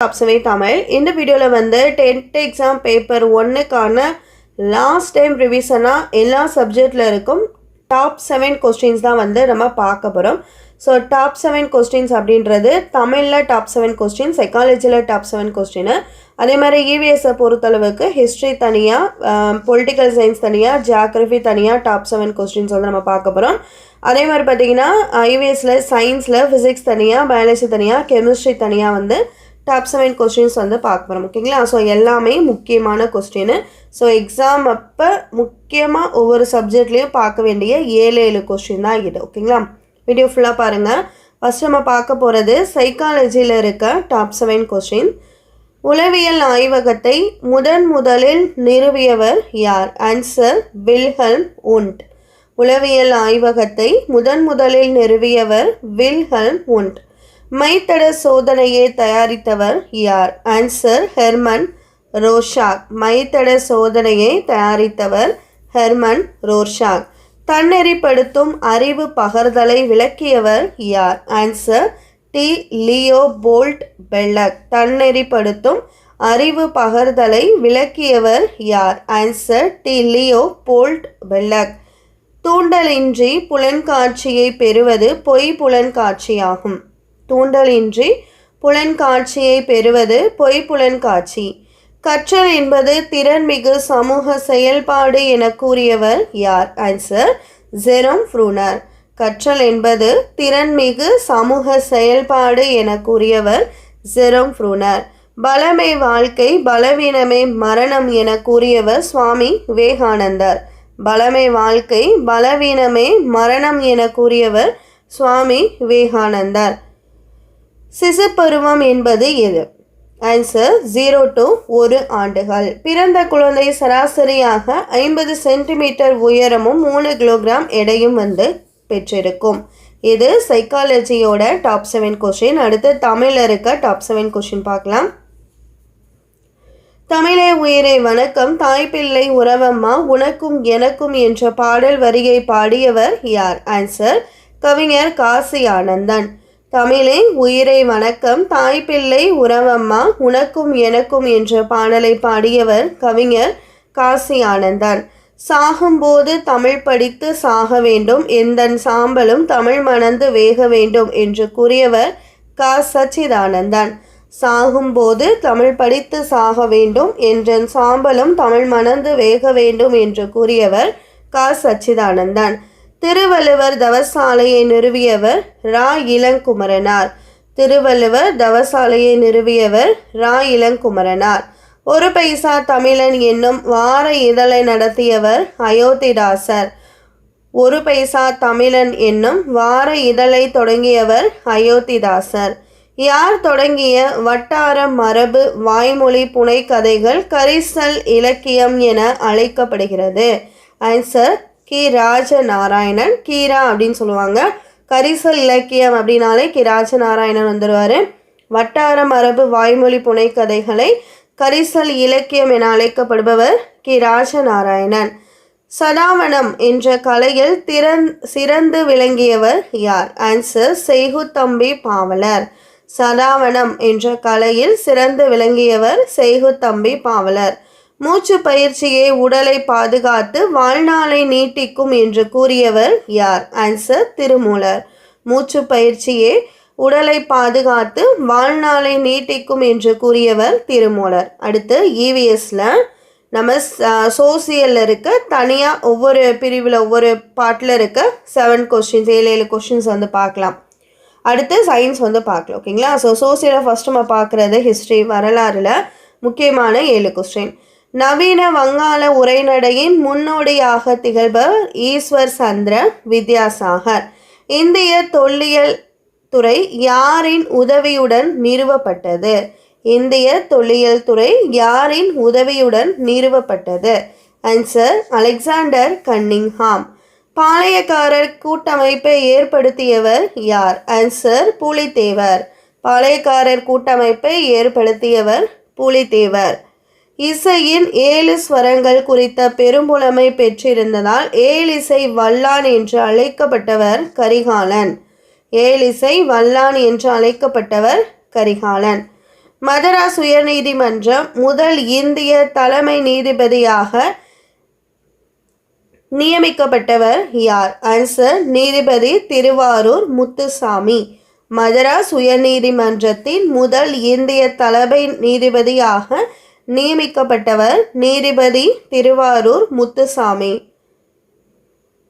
அப்சவே தமிழ் இந்த வீடியோவில் வந்து டென்த் எக்ஸாம் பேப்பர் ஒன்றுக்கான லாஸ்ட் டைம் ரிவிஷனாக எல்லா சப்ஜெக்டில் இருக்கும். டாப் செவன் கொஸ்டின்ஸ் தான் வந்து நம்ம பார்க்க போகிறோம் ஸோ டாப் செவன் கொஸ்டின்ஸ் அப்படின்றது தமிழில் டாப் செவன் கொஸ்டின் சைக்காலஜியில் டாப் செவன் கொஸ்டின் அதே மாதிரி இவிஎஸை பொறுத்தளவுக்கு ஹிஸ்ட்ரி தனியாக பொலிட்டிக்கல் சயின்ஸ் தனியாக ஜியாகிரஃபி தனியாக டாப் செவன் கொஸ்டின்ஸ் வந்து நம்ம பார்க்க போகிறோம் அதே மாதிரி பார்த்தீங்கன்னா ஐவிஎஸில் சயின்ஸில் ஃபிசிக்ஸ் தனியாக பயாலஜி தனியாக கெமிஸ்ட்ரி தனியாக வந்து டாப் செவன் கொஸ்டின்ஸ் வந்து பார்க்க போகிறோம் ஓகேங்களா ஸோ எல்லாமே முக்கியமான கொஸ்டின் ஸோ எக்ஸாம் அப்போ முக்கியமாக ஒவ்வொரு சப்ஜெக்ட்லேயும் பார்க்க வேண்டிய ஏழு ஏழு கொஸ்டின் தான் இது ஓகேங்களா வீடியோ ஃபுல்லாக பாருங்கள் ஃபஸ்ட் நம்ம பார்க்க போகிறது சைக்காலஜியில் இருக்க டாப் செவன் கொஸ்டின் உளவியல் ஆய்வகத்தை முதன் முதலில் நிறுவியவர் யார்? Answer Wilhelm Wundt. உளவியல் ஆய்வகத்தை முதன் முதலில் நிறுவியவர் வில்ஹெல்ம் உண்ட். மைத்தட சோதனையை தயாரித்தவர் யார்? ஆன்சர் ஹெர்மன் ரோஷாக் மைத்தட சோதனையை தயாரித்தவர் ஹெர்மன் ரோஷாக் தன்னெறிப்படுத்தும் அறிவு பகர்தலை விளக்கியவர் யார்? Answer D Leopold Bellak தன்னெறிப்படுத்தும் அறிவு பகர்தலை விளக்கியவர் யார்? Answer D Leopold Bellak தூண்டலின்றி புலன்காட்சியை பெறுவது பொய் புலன்காட்சியாகும். தூண்டலின்றி புலன்காட்சியை பெறுவது பொய் புலன்காட்சி கற்றல் என்பது திறன்மிகு சமூக செயல்பாடு என கூறியவர் யார்? ஆன்சர் ஜெரோம் ஃப்ரூனர் கற்றல் என்பது திறன்மிகு சமூக செயல்பாடு என கூறியவர் ஜெரோம் ஃப்ரூனர் பலமே வாழ்க்கை பலவீனமே மரணம் என கூறியவர் சுவாமி விவேகானந்தர். பலமே வாழ்க்கை பலவீனமே மரணம் என கூறியவர் சுவாமி விவேகானந்தர். சிசு பருவம் என்பது எது? ஆன்சர் ஜீரோ டு ஒரு ஆண்டுகள். பிறந்த குழந்தை சராசரியாக ஐம்பது சென்டிமீட்டர் உயரமும் மூணு கிலோகிராம் எடையும் வந்து பெற்றிருக்கும். இது சைக்காலஜியோட டாப் செவன் கொஷின் அடுத்து தமிழில் இருக்க டாப் செவன் கொஷின் பார்க்கலாம். தமிழே உயிரை வணக்கம். தாய்ப்பிள்ளை உறவம்மா உனக்கும் எனக்கும் என்ற பாடல் வரியை பாடியவர் யார்? ஆன்சர் கவிஞர் காசி ஆனந்தன். தமிழே உயிரை வணக்கம். தாய்ப்பிள்ளை உறவம்மா உனக்கும் எனக்கும் என்ற பாடலை பாடியவர் கவிஞர் காசி ஆனந்தன். சாகும்போது தமிழ் படித்து சாக வேண்டும். எந்தன் சாம்பலும் தமிழ் மணந்து வேக வேண்டும் என்று கூறியவர் க. சச்சிதானந்தன். சாகும்போது தமிழ் படித்து சாக வேண்டும். என்றன் சாம்பலும் தமிழ் மணந்து வேக வேண்டும் என்று கூறியவர் க. சச்சிதானந்தன். திருவள்ளுவர் தவசாலையை நிறுவியவர் ரா. இளங்குமரனார். திருவள்ளுவர் தவசாலையை நிறுவியவர் ரா. இளங்குமரனார். ஒரு பைசா தமிழன் என்னும் வார இதழை நடத்தியவர் அயோத்திதாசர். ஒரு பைசா தமிழன் என்னும் வார இதழை தொடங்கியவர் அயோத்திதாசர். யார் தொடங்கிய வட்டார மரபு வாய்மொழி புனைக்கதைகள் கரிசல் இலக்கியம் என அழைக்கப்படுகிறது? ஆன்சர் கி ராஜ நாராயணன் கீரா அப்படின்னு சொல்லுவாங்க. கரிசல் இலக்கியம் அப்படின்னாலே கி ராஜ நாராயணன் வந்துடுவார் வட்டார மரபு வாய்மொழி புனைக்கதைகளை கரிசல் இலக்கியம் என அழைக்கப்படுபவர் கி ராஜ நாராயணன் சதாவனம் என்ற கலையில் திறன் சிறந்து விளங்கியவர் யார்? ஆன்சர் செய்குத்தம்பி பாவலர். சதாவனம் என்ற கலையில் சிறந்து விளங்கியவர் செய்குத்தம்பி பாவலர். மூச்சு பயிற்சியே உடலை பாதுகாத்து வாழ்நாளை நீட்டிக்கும் என்று கூறியவர் யார்? ஆன்சர் திருமூலர். மூச்சு பயிற்சியே உடலை பாதுகாத்து வாழ்நாளை நீட்டிக்கும் என்று கூறியவர் திருமூலர். அடுத்து இவிஎஸ்ல நம்ம சோசியலில் இருக்க தனியாக ஒவ்வொரு பிரிவில் ஒவ்வொரு பாட்டில் இருக்க செவன் கொஸ்டின்ஸ் ஏழு ஏழு கொஸ்டின்ஸ் வந்து பார்க்கலாம். அடுத்து சயின்ஸ் வந்து பார்க்கலாம் ஓகேங்களா ஸோ சோசியலை ஃபஸ்ட் நம்ம பார்க்குறது ஹிஸ்ட்ரி வரலாறில் முக்கியமான ஏழு கொஸ்டின் நவீன வங்காள உரைநடையின் முன்னோடியாக திகழ்பவர் ஈஸ்வர் சந்திர வித்யாசாகர். இந்திய தொல்லியல் துறை யாரின் உதவியுடன் நிறுவப்பட்டது? இந்திய தொல்லியல் துறை யாரின் உதவியுடன் நிறுவப்பட்டது? Answer Alexander Cunningham. பாளையக்காரர் கூட்டமைப்பை ஏற்படுத்தியவர் யார்? ஆன்சர் பூலித்தேவர். பாளையக்காரர் கூட்டமைப்பை ஏற்படுத்தியவர் பூலித்தேவர். இசையின் ஏழு ஸ்வரங்கள் குறித்த பெரும்புலமை பெற்றிருந்ததால் ஏழிசை வல்லான் என்று அழைக்கப்பட்டவர் கரிகாலன். ஏழிசை வல்லான் என்று அழைக்கப்பட்டவர் கரிகாலன். மதராஸ் உயர்நீதிமன்றம் முதல் இந்திய தலைமை நீதிபதியாக நியமிக்கப்பட்டவர் யார்? ஆன்சர் நீதிபதி திருவாரூர் முத்துசாமி. மதராஸ் உயர்நீதிமன்றத்தின் முதல் இந்திய தலைமை நீதிபதியாக நியமிக்கப்பட்டவர் நீதிபதி திருவாரூர் முத்துசாமி.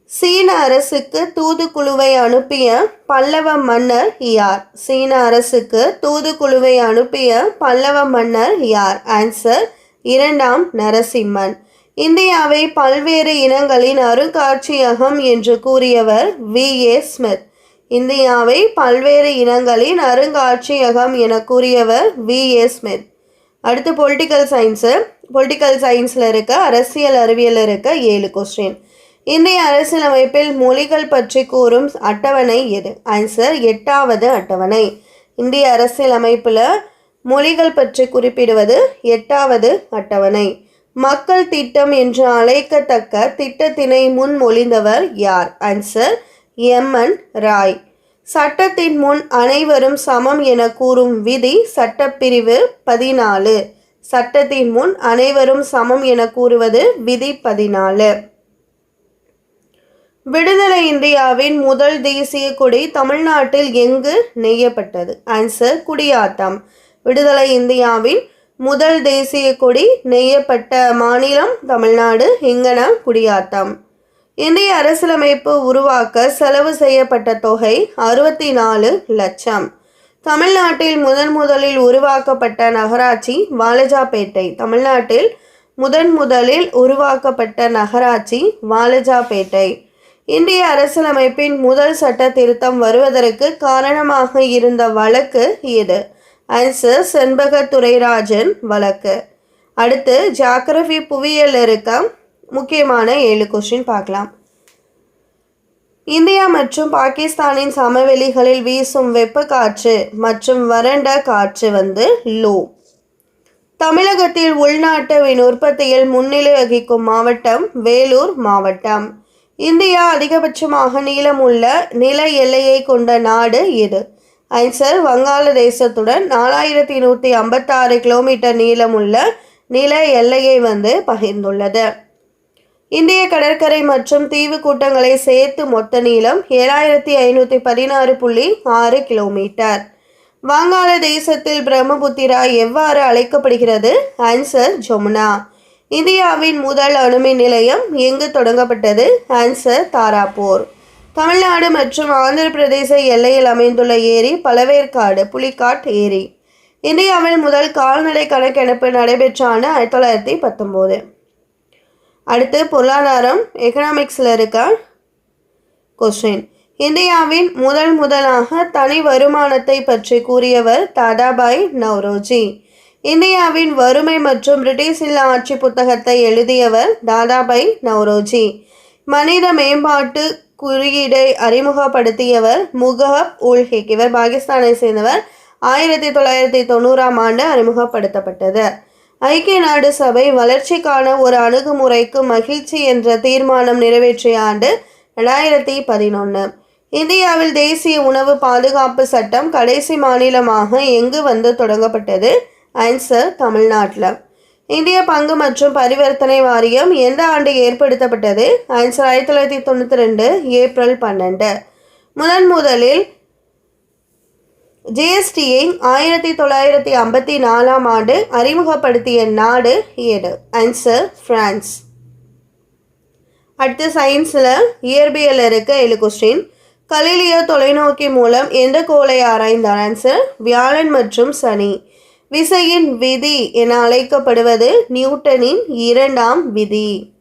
சீன அரசுக்கு தூதுக்குழுவை அனுப்பிய பல்லவ மன்னர் யார்? சீன அரசுக்கு தூதுக்குழுவை அனுப்பிய பல்லவ மன்னர் யார்? ஆன்சர் இரண்டாம் நரசிம்மன். இந்தியாவை பல்வேறு இனங்களின் அருங்காட்சியகம் என்று கூறியவர் வி. ஏ. ஸ்மித். இந்தியாவை பல்வேறு இனங்களின் அருங்காட்சியகம் என கூறியவர் வி. ஏ. ஸ்மித். அடுத்து பொலிட்டிக்கல் சயின்ஸு பொலிட்டிக்கல் சயின்ஸில் இருக்க அரசியல் அறிவியல் இருக்க ஏழு கொஸ்டின் இந்திய அரசியலமைப்பில் மொழிகள் பற்றி கூறும் அட்டவணை எது? ஆன்சர் எட்டாவது அட்டவணை. இந்திய அரசியலமைப்பில் மொழிகள் பற்றி குறிப்பிடுவது எட்டாவது அட்டவணை. மக்கள் திட்டம் என்று அழைக்கத்தக்க திட்டத்தினை முன்மொழிந்தவர் யார்? ஆன்சர் எம்என் ராய் சட்டத்தின் முன் அனைவரும் சமம் என கூறும் விதி சட்டப்பிரிவு பதினாலு. சட்டத்தின் முன் அனைவரும் சமம் என கூறுவது விதி பதினாலு. விடுதலை இந்தியாவின் முதல் தேசிய கொடி தமிழ்நாட்டில் எங்கு நெய்யப்பட்டது? ஆன்சர் குடியாத்தம். விடுதலை இந்தியாவின் முதல் தேசிய கொடி நெய்யப்பட்ட மாநிலம் தமிழ்நாடு இங்கன குடியாத்தம். இந்திய அரசியலமைப்பு உருவாக்க செலவு செய்யப்பட்ட தொகை அறுபத்தி நாலு லட்சம். தமிழ்நாட்டில் முதன் முதலில் உருவாக்கப்பட்ட நகராட்சி வாலஜாபேட்டை தமிழ்நாட்டில் முதன் முதலில் உருவாக்கப்பட்ட நகராட்சி வாலஜாபேட்டை இந்திய அரசியலமைப்பின் முதல் சட்ட திருத்தம் வருவதற்கு காரணமாக இருந்த வழக்கு இது. ஆன்சர் செண்பக துரைராஜன் வழக்கு. அடுத்து ஜாகிரபி புவியியல் இருக்க முக்கியமான ஏழு கொஸ்டின் பார்க்கலாம். இந்தியா மற்றும் பாகிஸ்தானின் சமவெளிகளில் வீசும் வெப்ப காற்று மற்றும் வறண்ட காற்று வந்து லோ. தமிழகத்தில் உள்நாட்டுவின் உற்பத்தியில் முன்னிலை வகிக்கும் மாவட்டம் வேலூர் மாவட்டம். இந்தியா அதிகபட்சமாக நீளமுள்ள நில எல்லையை கொண்ட நாடு இது. ஐன்சர் வங்காளதேசத்துடன் நாலாயிரத்தி நூற்றி ஐம்பத்தாறு கிலோமீட்டர் நீளமுள்ள நில எல்லையை வந்து பகிர்ந்துள்ளது. இந்திய கடற்கரை மற்றும் தீவு கூட்டங்களை சேர்த்து மொத்த நீளம் ஏழாயிரத்தி ஐநூற்றி பதினாறு புள்ளி ஆறு கிலோமீட்டர். வங்காளதேசத்தில் பிரம்மபுத்திரா எவ்வாறு அழைக்கப்படுகிறது? ஆன்சர் ஜமுனா இந்தியாவின் முதல் அணுமின் நிலையம் எங்கு தொடங்கப்பட்டது? ஆன்சர் தாராப்பூர் தமிழ்நாடு மற்றும் ஆந்திர பிரதேச எல்லையில் அமைந்துள்ள ஏரி பலவேற்காடு புலிகாட் ஏரி. இந்தியாவில் முதல் கால்நடை கணக்கெடுப்பு நடைபெற்றான ஆயிரத்தி தொள்ளாயிரத்தி பத்தொம்போது அடுத்து பொருளாதாரம் எக்கனாமிக்ஸில் இருக்க கொஸ்டின் இந்தியாவின் முதல் முதலாக தனி வருமானத்தை பற்றி கூறியவர் தாதாபாய் நவ்ரோஜி. இந்தியாவின் வறுமை மற்றும் பிரிட்டிஷ் இல்ல ஆட்சி புத்தகத்தை எழுதியவர் தாதாபாய் நவ்ரோஜி. மனித மேம்பாட்டு குறியீடை அறிமுகப்படுத்தியவர் முகப் உல் ஹிக். இவர் பாகிஸ்தானை சேர்ந்தவர் ஆயிரத்தி தொள்ளாயிரத்தி தொண்ணூறாம் ஆண்டு அறிமுகப்படுத்தப்பட்டது. ஐக்கிய நாடு சபை வளர்ச்சிக்கான ஒரு அணுகுமுறைக்கு மகிழ்ச்சி என்ற தீர்மானம் நிறைவேற்றிய ஆண்டு ரெண்டாயிரத்தி பதினொன்று இந்தியாவில் தேசிய உணவு பாதுகாப்பு சட்டம் கடைசி மாநிலமாக எங்கு வந்து தொடங்கப்பட்டது? ஆன்சர் தமிழ்நாட்டில். இந்திய பங்கு மற்றும் பரிவர்த்தனை வாரியம் எந்த ஆண்டு ஏற்படுத்தப்பட்டது? ஆன்சர் ஆயிரத்தி தொள்ளாயிரத்தி தொண்ணூற்றி ரெண்டு ஏப்ரல் பன்னெண்டு. முதன் முதலில் ஜிஎஸ்டியை ஆயிரத்தி தொள்ளாயிரத்தி ஐம்பத்தி நாலாம் ஆண்டு அறிமுகப்படுத்திய நாடு எது? ஆன்சர் ஃப்ரான்ஸ் அடுத்து சயின்ஸில் இயற்பியல் இருக்க ஏழு கொஸ்டின் கலிலியோ தொலைநோக்கி மூலம் எந்த கோளை ஆராய்ந்தார்? ஆன்சர் வியாழன் மற்றும் சனி. விசையின் விதி என அழைக்கப்படுவது நியூட்டனின் இரண்டாம் விதி.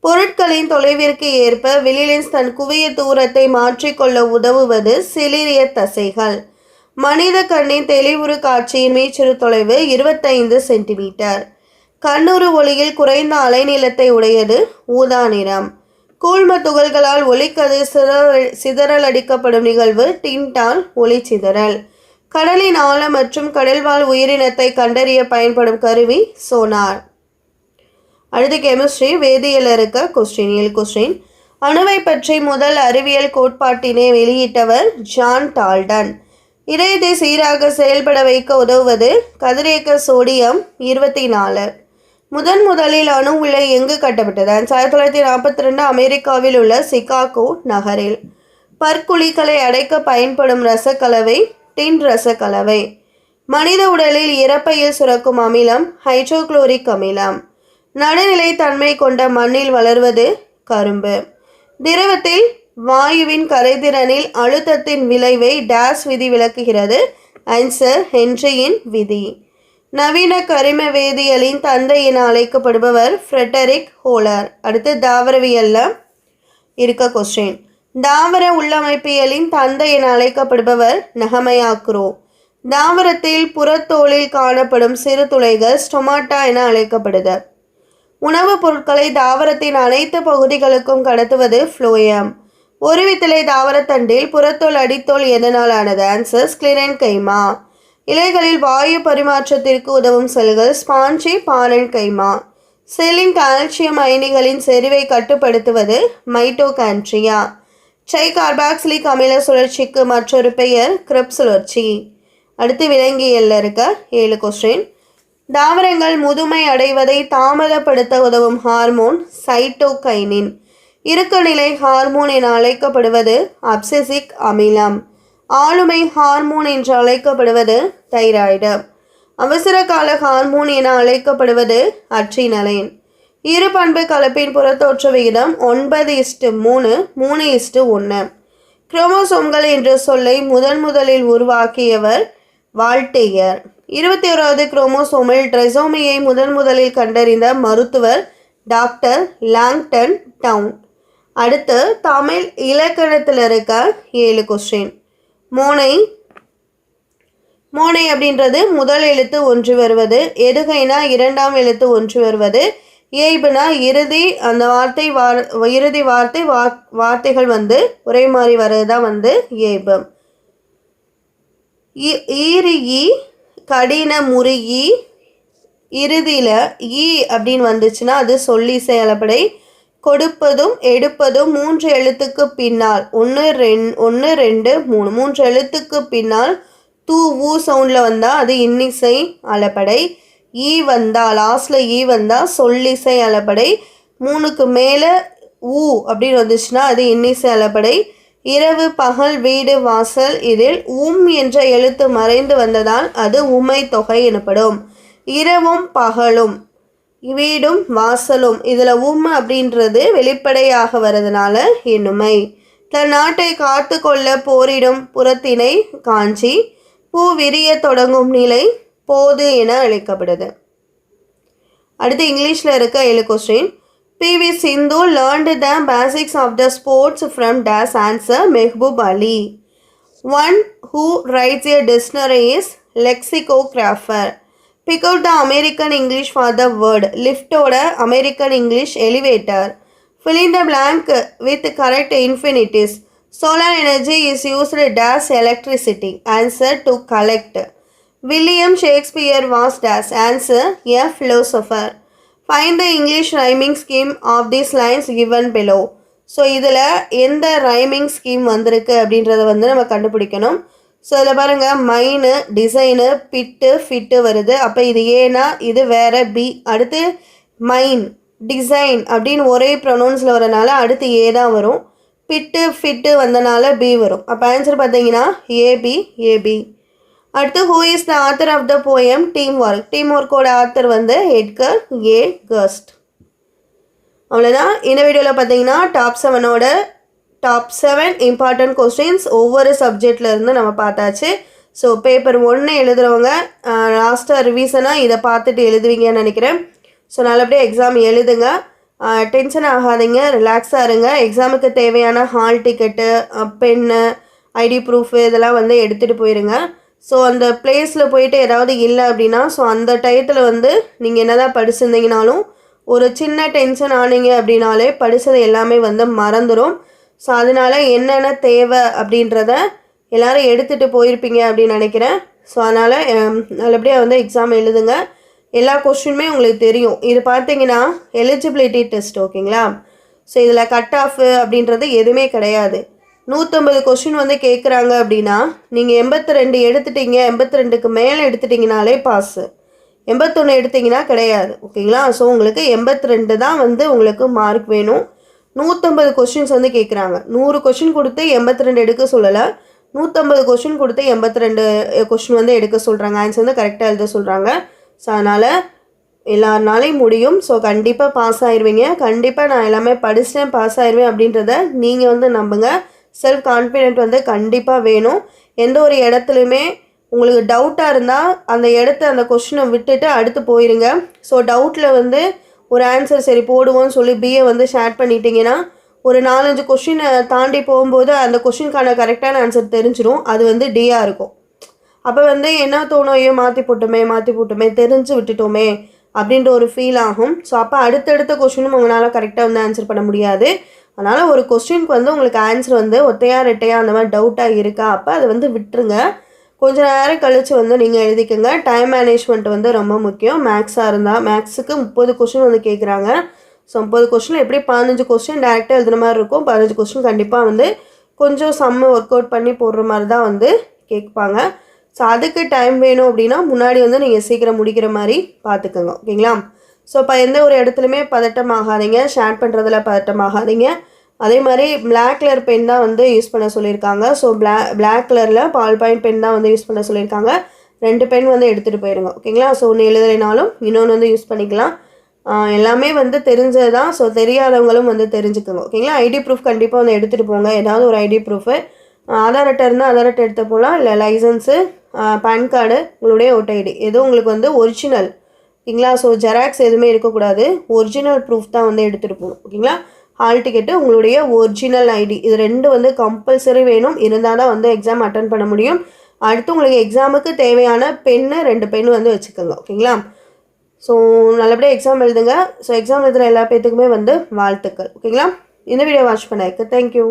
பொருட்களின் தொலைவிற்கு ஏற்ப விலிலின்ஸ் தன் குவிய தூரத்தை மாற்றிக்கொள்ள உதவுவது சிலிரிய தசைகள். மனித கண்ணின் தெளிவுறு காட்சியின் மீச்சிறு தொலைவு இருபத்தைந்து சென்டிமீட்டர். கண்ணுறு ஒளியில் குறைந்த அலைநீளத்தை உடையது ஊதா நிறம். கூழ்ம துகள்களால் ஒளிக்கதிர் சிதறல் சிதறலடிக்கப்படும் நிகழ்வு டின்டால் ஒளி சிதறல். கடலின் ஆழம் மற்றும் கடல்வாழ் உயிரினத்தை கண்டறிய பயன்படும் கருவி சோனார். அடுத்து கெமிஸ்ட்ரி வேதியியல் இருக்க கொஸ்டின் கொஸ்டின். அணுவை பற்றி முதல் அறிவியல் கோட்பாட்டினை வெளியிட்டவர் ஜான் டால்டன். இதயத்தை சீராக செயல்பட வைக்க உதவுவது கதிரியக்க சோடியம் இருபத்தி நாலு முதன் முதலில் அணு உலை எங்கு கட்டப்பட்டது? ஆயிரத்தி தொள்ளாயிரத்தி நாற்பத்தி ரெண்டு அமெரிக்காவில் உள்ள சிகாகோ நகரில். பற்குழிகளை அடைக்க பயன்படும் ரசக்கலவை டின் ரசக்கலவை. மனித உடலில் இறப்பையில் சுரக்கும் அமிலம் ஹைட்ரோகுளோரிக் அமிலம். நடுநிலை தன்மை கொண்ட மண்ணில் வளர்வது கரும்பு. திரவத்தில் வாயுவின் கரைதிறனில் அழுத்தத்தின் விளைவை டேஸ் விதி விளக்குகிறது. ஆன்சர் ஹென்ரியின் விதி. நவீன கரிம வேதியியலின் தந்தை என அழைக்கப்படுபவர் ஃப்ரெட்டரிக் ஹோலர். அடுத்து தாவரவியல்ல இருக்க கொஸ்டின் தாவர உள்ளமைப்பியலின் தந்தை என அழைக்கப்படுபவர் நகமையாக்ரோ. தாவரத்தில் புறத்தோலில் காணப்படும் சிறு துளைகள் ஸ்டொமாட்டா என அழைக்கப்படுது உணவுப் பொருட்களை தாவரத்தின் அனைத்து பகுதிகளுக்கும் கடத்துவது ஃப்ளோயம் ஒருவித்தலை தாவரத்தண்டில் புறத்தோல் அடித்தோல் எதனால் ஆனது ஆன்சர் கைமா இலைகளில் வாயு பரிமாற்றத்திற்கு உதவும் செல்கள் ஸ்பாஞ்சி பாலன் கைமா செல்லின் கால்சியம் அயனிகளின் செறிவை கட்டுப்படுத்துவது மைட்டோகான்ட்ரியா சை கார்பாக்சிலிக் அமில சுழற்சிக்கு மற்றொரு பெயர் கிரிப் சுழற்சி அடுத்து விலங்கியல்ல இருக்க ஏழு கொஸ்டின் தாவரங்கள் முதுமை அடைவதை தாமதப்படுத்த உதவும் ஹார்மோன் சைட்டோகைனின் இறுக்கநிலை ஹார்மோன் என அழைக்கப்படுவது அப்செசிக் அமிலம். ஆளுமை ஹார்மோன் என்று அழைக்கப்படுவது தைராய்டு. அவசர கால ஹார்மோன் என அழைக்கப்படுவது அட்ரினலைன். இரு பண்பு கலப்பின் புறத்தோற்ற விகிதம் ஒன்பது இஸ்டு மூணு மூணு இஸ்டு ஒன்று குரோமோசோம்கள் என்ற சொல்லை முதன் முதலில் உருவாக்கியவர் வால்டேயர் இருபத்தி ஓராவது குரோமோசோமில் ட்ரெசோமியை முதன் முதலில் கண்டறிந்த மருத்துவர் டாக்டர் லாங்டன் டவுன். அடுத்து தமிழ் இலக்கணத்தில் இருக்க ஏழு கொஸ்டின் மோனை மோனை அப்படின்றது முதல் எழுத்து ஒன்று வருவது எதுகைனா இரண்டாம் எழுத்து ஒன்று வருவது இயல்புனா இறுதி அந்த வார்த்தை வார் இறுதி வார்த்தை வா வார்த்தைகள் வந்து ஒரே மாதிரி வர்றது தான் வந்து இயைபு இ- ஈறு ஈ கடின முறியி இறுதியில் ஈ அப்படின்னு வந்துச்சுன்னா அது சொல்லி செயலப்படை கொடுப்பதும் எடுப்பதும் மூன்று எழுத்துக்கு பின்னால். ஒன்று ரெண் ஒன்று ரெண்டு மூணு. மூன்று எழுத்துக்கு பின்னால் தூ ஊ சவுண்டில் வந்தால் அது இன்னிசை அலப்படை ஈ வந்தால் லாஸ்டில் ஈ வந்தால் சொல்லிசை அலப்படை மூணுக்கு மேலே ஊ அப்படின்னு வந்துச்சுன்னா அது இன்னிசை அளபடை இரவு பகல் வீடு வாசல் இதில் உம் என்ற எழுத்து மறைந்து வந்ததால் அது உமை தொகை எனப்படும். இரவும் பகலும் வீடும் வாசலும். இதில் உம்மை அப்படின்றது வெளிப்படையாக வர்றதுனால எண்ணுமை. தன் நாட்டை காத்து கொள்ள போரிடும் புறத்தினை காஞ்சி பூ விரிய தொடங்கும் நிலை போது என அழைக்கப்படுது. அடுத்து இங்கிலீஷில் இருக்க ஏழு question PV Sindhu learned the basics of the sports from days answer Mehboob Ali one who writes a dictionary is lexicographer pick out the American English for the word லிஃப்டோட American English elevator fill in the blank with correct infinities solar energy is used as electricity answer to collect william shakespeare was dash answer a philosopher find the english rhyming scheme of these lines given below so இதில் எந்த rhyming scheme வந்திருக்கு அப்படின்றத வந்து நம்ம கண்டுபிடிக்கணும் so இதில் பாருங்கள் மைனு design பிட்டு fit வருது. அப்போ இது ஏனா இது வேறு பி அடுத்து மைன் டிசைன் அப்படின்னு ஒரே ப்ரொனவுன்ஸில் வரனால அடுத்து ஏ தான் வரும். பிட்டு ஃபிட்டு வந்தனால பி வரும். அப்போ ஆன்சர் பார்த்தீங்கன்னா ஏபி ஏபி அடுத்து who is the author of the poem team work team ஒர்க்கோட author வந்து எட்கர் ஏ கஸ்ட் அவ்வளோதான். இந்த வீடியோவில் பார்த்தீங்கன்னா டாப் செவனோட டாப் செவன் இம்பார்ட்டன்ட் கொஸ்டின்ஸ் ஒவ்வொரு சப்ஜெக்ட்ல இருந்து நம்ம பார்த்தாச்சு. ஸோ பேப்பர் ஒன்று எழுதுறவங்க லாஸ்ட்டாக ரிவிசனாக இதை பார்த்துட்டு எழுதுவீங்கன்னு நினைக்கிறேன். ஸோ நல்லபடியாக எக்ஸாம் எழுதுங்க. டென்ஷன் ஆகாதீங்க. ரிலாக்ஸாக இருங்க. எக்ஸாமுக்கு தேவையான hall ticket pen ID proof இதெல்லாம் வந்து எடுத்துகிட்டு போயிருங்க. ஸோ அந்த பிளேஸில் போயிட்டு ஏதாவது இல்லை அப்படின்னா ஸோ அந்த டயத்தில் வந்து நீங்கள் என்ன தான் படிச்சிருந்தீங்கனாலும் ஒரு சின்ன டென்ஷன் ஆனீங்க அப்படின்னாலே படித்தது எல்லாமே வந்து மறந்துடும் ஸோ அதனால் என்னென்ன தேவை அப்படின்றத எல்லோரும் எடுத்துகிட்டு போயிருப்பீங்க அப்படின்னு நினைக்கிறேன். ஸோ அதனால் நல்லபடியாக வந்து எக்ஸாம் எழுதுங்க. எல்லா கொஸ்டினுமே உங்களுக்கு தெரியும். இது பார்த்தீங்கன்னா எலிஜிபிலிட்டி டெஸ்ட் ஓகேங்களா ஸோ இதில் கட் ஆஃப் அப்படின்றது எதுவுமே கிடையாது. நூற்றம்பது கொஷின் வந்து கேட்குறாங்க அப்படின்னா நீங்கள் எண்பத்தி ரெண்டு எடுத்துட்டீங்க எண்பத்தி ரெண்டுக்கு மேலே எடுத்துட்டிங்கனாலே பாஸு எண்பத்தொன்று எடுத்தீங்கன்னா கிடையாது ஓகேங்களா ஸோ உங்களுக்கு எண்பத்தி ரெண்டு தான் வந்து உங்களுக்கு மார்க் வேணும். நூற்றம்பது கொஷின்ஸ் வந்து கேட்குறாங்க நூறு கொஷின் கொடுத்து எண்பத்தி ரெண்டு எடுக்க சொல்லலை. நூற்றம்பது கொஷின் கொடுத்து எண்பத்தி ரெண்டு கொஷின் வந்து எடுக்க சொல்கிறாங்க ஆன்சர் வந்து கரெக்டாக எழுத சொல்கிறாங்க ஸோ அதனால் எல்லாருனாலையும் முடியும். ஸோ கண்டிப்பாக பாஸ் ஆயிடுவீங்க கண்டிப்பாக நான் எல்லாமே படிச்சிட்டேன் பாஸ் ஆயிடுவேன் அப்படின்றத நீங்கள் வந்து நம்புங்க. செல்ஃப் கான்ஃபிடென்ட் வந்து கண்டிப்பாக வேணும். எந்த ஒரு இடத்துலையுமே உங்களுக்கு டவுட்டாக இருந்தால் அந்த இடத்த அந்த கொஷினை விட்டுட்டு அடுத்து போயிருங்க. ஸோ டவுட்டில் வந்து ஒரு ஆன்சர் சரி போடுவோம்னு சொல்லி பிஏ வந்து ஷேர் பண்ணிட்டீங்கன்னா ஒரு நாலஞ்சு கொஷினை தாண்டி போகும்போது அந்த கொஷினுக்கான கரெக்டான ஆன்சர் தெரிஞ்சிடும் அது வந்து டியாக இருக்கும். அப்போ வந்து என்ன தோணும்? ஐயோ மாற்றி போட்டோமே மாற்றி போட்டோமே தெரிஞ்சு விட்டுட்டோமே அப்படின்ற ஒரு ஃபீல் ஆகும். ஸோ அப்போ அடுத்தடுத்த கொஷினும் உங்களால் கரெக்டாக வந்து ஆன்சர் பண்ண முடியாது. அதனால் ஒரு கொஸ்டினுக்கு வந்து உங்களுக்கு ஆன்சர் வந்து ஒத்தையா ரெட்டையா அந்த மாதிரி டவுட்டாக இருக்கா? அப்போ அதை வந்து விட்டுருங்க. கொஞ்ச நேரம் கழித்து வந்து நீங்கள் எழுதிக்கோங்க. டைம் மேனேஜ்மெண்ட் வந்து ரொம்ப முக்கியம். மேக்ஸாக இருந்தால் மேக்ஸுக்கு முப்பது கொஷின் வந்து கேட்குறாங்க ஸோ முப்பது கொஷின் எப்படி பதினஞ்சு கொஸ்டின் டேரெக்டாக எழுதுன மாதிரி இருக்கும். பதினஞ்சு கொஸ்டின் கண்டிப்பாக வந்து கொஞ்சம் செம்ம ஒர்க் அவுட் பண்ணி போடுற மாதிரி தான் வந்து கேட்பாங்க. ஸோ அதுக்கு டைம் வேணும் அப்படின்னா முன்னாடி வந்து நீங்கள் சீக்கிரம் முடிக்கிற மாதிரி பார்த்துக்கோங்க. ஓகேங்களா? ஸோ இப்போ எந்த ஒரு இடத்துலையுமே பதட்டம் ஆகாதீங்க. ஷேர் பண்ணுறதுல பதட்டம் ஆகாதீங்க. அதே மாதிரி பிளாக் கலர் பென் தான் வந்து யூஸ் பண்ண சொல்லியிருக்காங்க. ஸோ பிளா பிளாக் கலரில் பால் பாயிண்ட் பென் தான் வந்து யூஸ் பண்ண சொல்லியிருக்காங்க. ரெண்டு பென் வந்து எடுத்துகிட்டு போயிருங்க. ஓகேங்களா ஸோ ஒன்று எழுதலைனாலும் இன்னொன்று வந்து யூஸ் பண்ணிக்கலாம். எல்லாமே வந்து தெரிஞ்சது தான் ஸோ தெரியாதவங்களும் வந்து தெரிஞ்சுக்கோங்க. ஓகேங்களா ஐடி ப்ரூஃப் கண்டிப்பாக வந்து எடுத்துகிட்டு போங்க. ஏதாவது ஒரு ஐடி ப்ரூஃபு ஆதார் அட்டை இருந்தால் ஆதார் அட்டை எடுத்து போகலாம் இல்லை லைசன்ஸு பேன் கார்டு உங்களுடைய ஓட்டர் ஐடி எதுவும் உங்களுக்கு வந்து ஒரிஜினல் ஓகேங்களா ஸோ ஜெராக்ஸ் எதுவுமே இருக்கக்கூடாது. ஒரிஜினல் ப்ரூஃப் தான் வந்து எடுத்துகிட்டு போகணும். ஓகேங்களா ஹால் டிக்கெட்டு உங்களுடைய ஒரிஜினல் ஐடி இது ரெண்டு வந்து கம்பல்சரி வேணும். இருந்தால் தான் வந்து எக்ஸாம் அட்டன் பண்ண முடியும். அடுத்து உங்களுக்கு எக்ஸாமுக்கு தேவையான பென்னு ரெண்டு பென்னு வந்து வச்சுக்கோங்க ஓகேங்களா? ஸோ நல்லபடியாக எக்ஸாம் எழுதுங்க. ஸோ எக்ஸாம் எழுதுகிற எல்லா பேத்துக்குமே வந்து வாழ்த்துக்கள் ஓகேங்களா? இந்த வீடியோ வாட்ச் பண்ணதுக்கு தேங்க்யூ